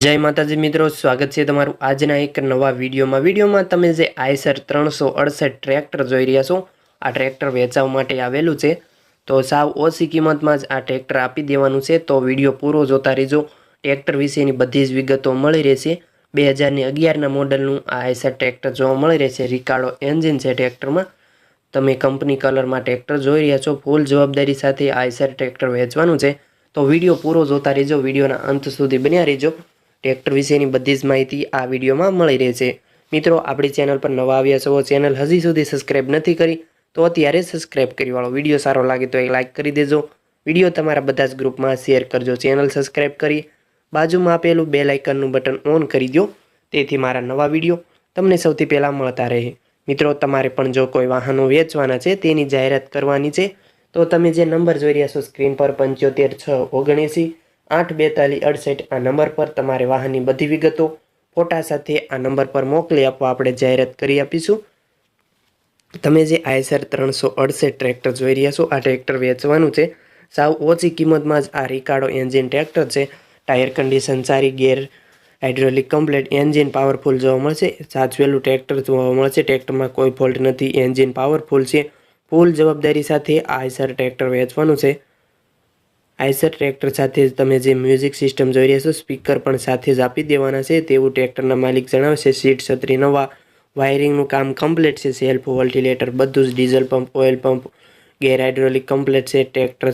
જય માતાજી મિત્રો, સ્વાગત છે તમારું આજના એક નવા વિડીયોમાં. વિડીયોમાં તમે જે આઈસર ત્રણસો અડસઠ ટ્રેક્ટર જોઈ રહ્યા છો, આ ટ્રેક્ટર વેચાવ માટે આવેલું છે. તો સાવ ઓછી કિંમતમાં જ આ ટ્રેક્ટર આપી દેવાનું છે. તો વીડિયો પૂરો જોતા રહેજો. ટ્રેક્ટર વિશેની બધી જ વિગતો મળી રહેશે. બે હજારની અગિયારના મોડલનું આ આઈસર ટ્રેક્ટર જોવા મળી રહેશે. રિકાળો એન્જિન છે ટ્રેક્ટરમાં. તમે કંપની કલરમાં ટ્રેક્ટર જોઈ રહ્યા છો. ફૂલ જવાબદારી સાથે આઈસર ટ્રેક્ટર વેચવાનું છે. તો વીડિયો પૂરો જોતા રહેજો. વિડીયોના અંત સુધી બન્યા રહેજો. ટ્રેક્ટર વિશેની બધી જ માહિતી આ વિડીયોમાં મળી રહેશે મિત્રો, આપણી ચેનલ પર નવા આવ્યા છો, ચેનલ હજી સુધી સબસ્ક્રાઇબ નથી કરી, તો અત્યારે સબસ્ક્રાઇબ કરી વાળો વીડિયો સારો લાગે તો એ લાઇક કરી દેજો. વીડિયો તમારા બધા જ ગ્રુપમાં શેર કરજો, ચેનલ સબસ્ક્રાઈબ કરી બાજુમાં આપેલું બે લાઇકનનું બટન ઓન કરી દો, તેથી મારા નવા વીડિયો તમને સૌથી પહેલાં મળતા રહે. મિત્રો, તમારે પણ જો કોઈ વાહનો વેચવાના છે, તેની જાહેરાત કરવાની છે, તો તમે જે નંબર જોઈ રહ્યા છો, સ્ક્રીન પર પંચોતેર છ ઓગણએંસી આઠ બેતાલીસ અડસઠ આ નંબર પર તમારે વાહનની બધી વિગતો ફોટા સાથે આ નંબર પર મોકલી આપવા આપણે જાહેરાત કરી આપીશું. તમે જે આઈએસઆર ત્રણસો અડસઠ ટ્રેક્ટર જોઈ રહ્યા છો, આ ટ્રેક્ટર વેચવાનું છે. સાવ ઓછી કિંમતમાં જ આ રિકાડો એન્જિન ટ્રેક્ટર છે. ટાયર કન્ડિશન સારી, gear hydraulic complete, engine powerful જોવા મળશે. સાચવેલું ટ્રેક્ટર જોવા મળશે. ટ્રેક્ટરમાં કોઈ ફોલ્ટ નથી. એન્જિન પાવરફુલ છે. ફૂલ જવાબદારી સાથે આઈસર ટ્રેક્ટર વેચવાનું છે. આઈસર ટ્રેક્ટર સાથે જ તમે જે મ્યુઝિક સિસ્ટમ જોઈ રહ્યા છો, સ્પીકર પણ સાથે જ આપી દેવાના છે. તેવું ટ્રેક્ટરના માલિક જણાવશે, સીટ છત્રી નવા વાયરિંગનું કામ કમ્પ્લીટ છે. સેલ્ફ વોલ્ટિલેટર, બધું જ diesel pump, oil pump, gear hydraulic complete છે. ટ્રેક્ટર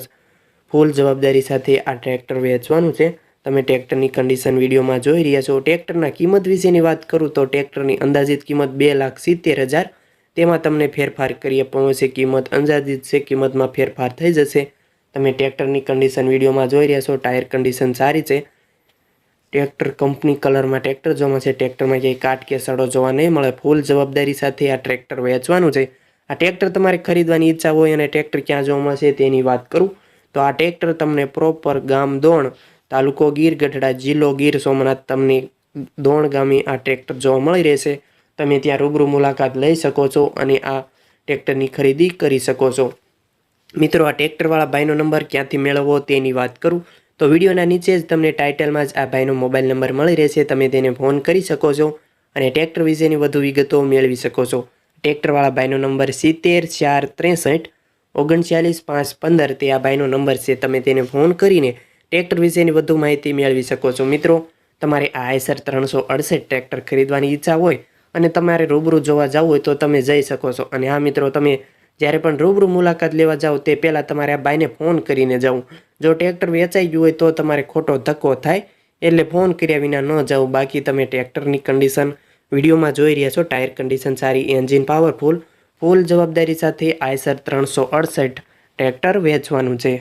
ફૂલ જવાબદારી સાથે આ ટ્રેક્ટર વેચવાનું છે. તમે ટ્રેક્ટરની કન્ડિશન વિડીયોમાં જોઈ રહ્યા છો. ટ્રેક્ટરના કિંમત વિશેની વાત કરું તો ટ્રેક્ટરની અંદાજિત કિંમત બે લાખ સિત્તેર હજાર. તેમાં તમને ફેરફાર કરી આપવામાં આવશે. કિંમત અંદાજિત છે. કિંમતમાં ફેરફાર થઈ જશે. તમે ટ્રેક્ટરની કન્ડિશન વિડીયોમાં જોઈ રહ્યા છો, ટાયર કન્ડિશન સારી છે. ટ્રેક્ટર કંપની કલરમાં ટ્રેક્ટર જોવામાં છે, ટ્રેક્ટરમાં ક્યાંય કાટ કે સડો જોવા નહીં મળે. ફૂલ જવાબદારી સાથે આ ટ્રેક્ટર વેચવાનું છે. આ ટ્રેક્ટર તમારે ખરીદવાની ઈચ્છા હોય અને ટ્રેક્ટર ક્યાં જોવા મળશે તેની વાત કરું. તો આ ટ્રેક્ટર તમને પ્રોપર ગામ દોણ તાલુકો ગીર, ગઢડા જિલ્લો ગીર, સોમનાથ તમને દોણ ગામે આ ટ્રેક્ટર જોવા મળી રહેશે. તમે ત્યાં રૂબરૂ મુલાકાત લઈ શકો છો અને આ ટ્રેક્ટરની ખરીદી કરી શકો છો. મિત્રો, આ ટ્રેક્ટરવાળા ભાઈનો નંબર ક્યાંથી મેળવવો તેની વાત કરું. તો વિડીયોના નીચે જ તમને ટાઇટલમાં જ આ ભાઈનો મોબાઈલ નંબર મળી રહેશે. તમે તેને ફોન કરી શકો છો અને ટ્રેક્ટર વિશેની વધુ વિગતો મેળવી શકો છો. ટ્રેક્ટરવાળા ભાઈનો નંબર સિત્તેર, ચાર, ત્રેસઠ, ઓગણચાલીસ, પાંચ, પંદર તે આ ભાઈનો નંબર છે. તમે તેને ફોન કરીને ટ્રેક્ટર વિશેની વધુ માહિતી મેળવી શકો છો. મિત્રો, તમારે આ આઈસર ત્રણસો અડસઠ ટ્રેક્ટર ખરીદવાની ઈચ્છા હોય અને તમારે રૂબરૂ જોવા જવું હોય તો તમે જઈ શકો છો. અને આ મિત્રો, તમે જ્યારે પણ રૂબરૂ મુલાકાત લેવા જાઓ તે પહેલાં તમારે આ ભાઈને ફોન કરીને જવું જો ટ્રેક્ટર વેચાઈ ગયું હોય તો તમારે ખોટો ધક્કો થાય એટલે ફોન કર્યા વિના ન જાઓ. બાકી તમે ટ્રેક્ટરની કન્ડિશન વિડીયોમાં જોઈ રહ્યા છો. ટાયર કન્ડિશન સારી એન્જિન પાવરફુલ ફૂલ જવાબદારી સાથે આયસર ત્રણસો અડસઠ ટ્રેક્ટર વેચવાનું છે.